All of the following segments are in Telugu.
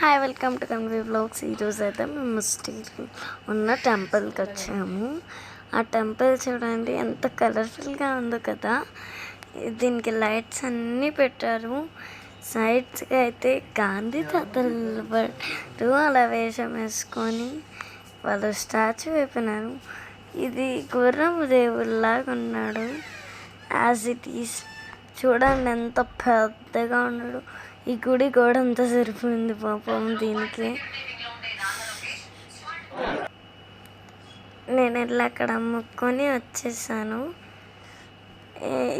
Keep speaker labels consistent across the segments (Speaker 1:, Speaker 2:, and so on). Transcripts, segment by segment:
Speaker 1: Hi welcome to Kanvi vlogs. ఈరోజు అయితే మేము స్టీల్ ఉన్న టెంపుల్కి వచ్చాము. ఆ టెంపుల్ చూడండి ఎంత కలర్ఫుల్గా ఉందో కదా. దీనికి లైట్స్ అన్నీ పెట్టారు. సైడ్స్కి అయితే గాంధీ తాతలు పడ్డారు అలా వేషం వేసుకొని వాళ్ళు స్టాచ్యూ అయిపోయినారు ఇది గుర్రం దేవుళ్ళలాగా ఉన్నాడు. As it is. చూడండి ఎంత పెద్దగా ఉన్నాడు. ఈ గుడి గోడ అంతా సరిపోయింది పాపం దీనికి. నేను వెళ్ళి అక్కడ అమ్ముకొని వచ్చేసాను.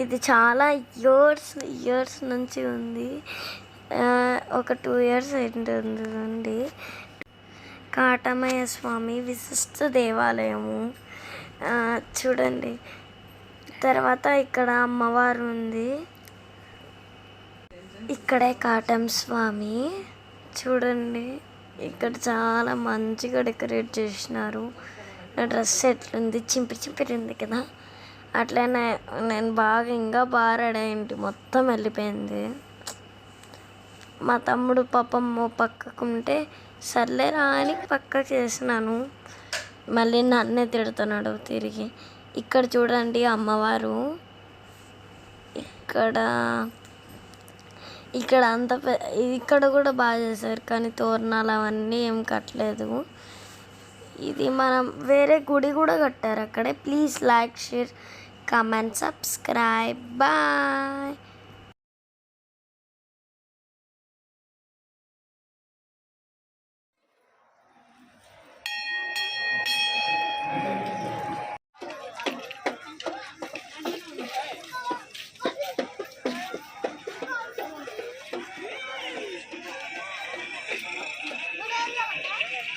Speaker 1: ఇది చాలా ఇయర్స్ ఇయర్స్ నుంచి ఉంది. ఒక టూ ఇయర్స్ ఉంటుందండి అండి కాటమయ్య స్వామి విశిష్ట దేవాలయము. చూడండి. తర్వాత ఇక్కడ అమ్మవారు ఉంది. ఇక్కడే కాటం స్వామి. చూడండి ఇక్కడ చాలా మంచిగా డెకరేట్ చేసినారు. నా డ్రెస్ ఎట్లుంది? చింపి చింపిరింది కదా. అట్లనే నేను బాగా ఇంకా బాగా రెడీ మొత్తం వెళ్ళిపోయింది. మా తమ్ముడు పాపం పక్కకు ఉంటే సర్లేరా అని పక్కకు చేసినాను. మళ్ళీ నన్నే తిడుతున్నాడు తిరిగి. ఇక్కడ చూడండి అమ్మవారు. ఇక్కడ ఇక్కడ అంత ఇక్కడ కూడా బాగా చేశారు కానీ తోరణాలు అవన్నీ ఏం కట్టలేదు. ఇది మనం వేరే గుడి కూడా కట్టారు అక్కడే. Please like
Speaker 2: share comment subscribe bye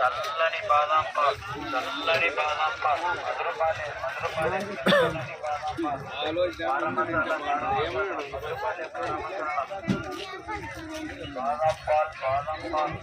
Speaker 2: చల్లని బాదం పాల్ చల్లని బాదం పాల్ పది రూపాయలే పది రూపాయలే చల్లని బాదం పాల్ బాదం మసాలా, బాదం మసాలా, పది రూపాయలే బాదం మసాలా. బాదం పాల్ బాదం పాల్